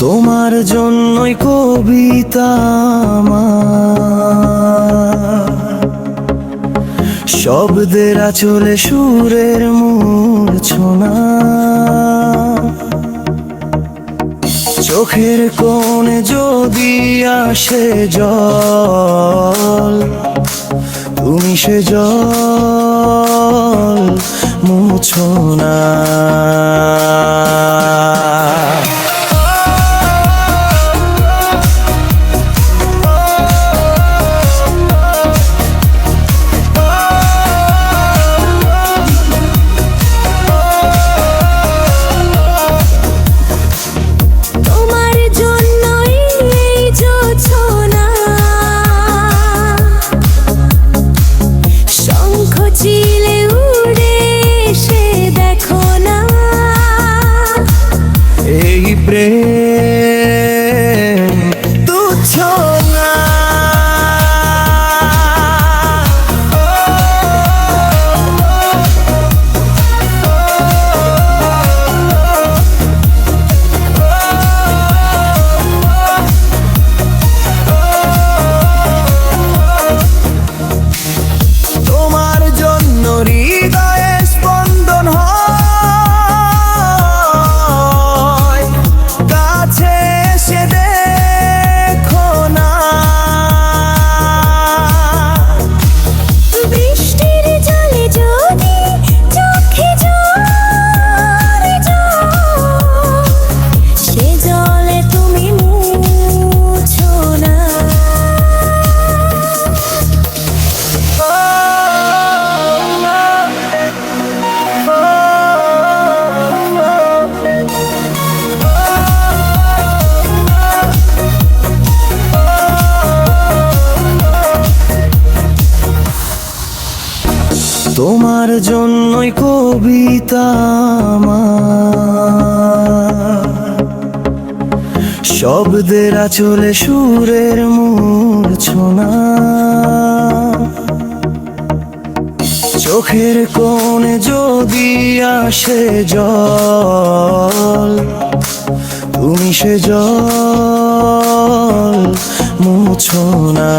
তোমার জন্যই কবিতা। শব্দের আচলে সুরের মূর্ছনা চোখের কোণে যদি আসে জল, তুমি সে জল মুছো না তোমার জন্যই কবিতা। শব্দের আচলে সুরের মূর্ছনা চোখের কোণে যদি আসে জল, তুমি সে জল মুছো না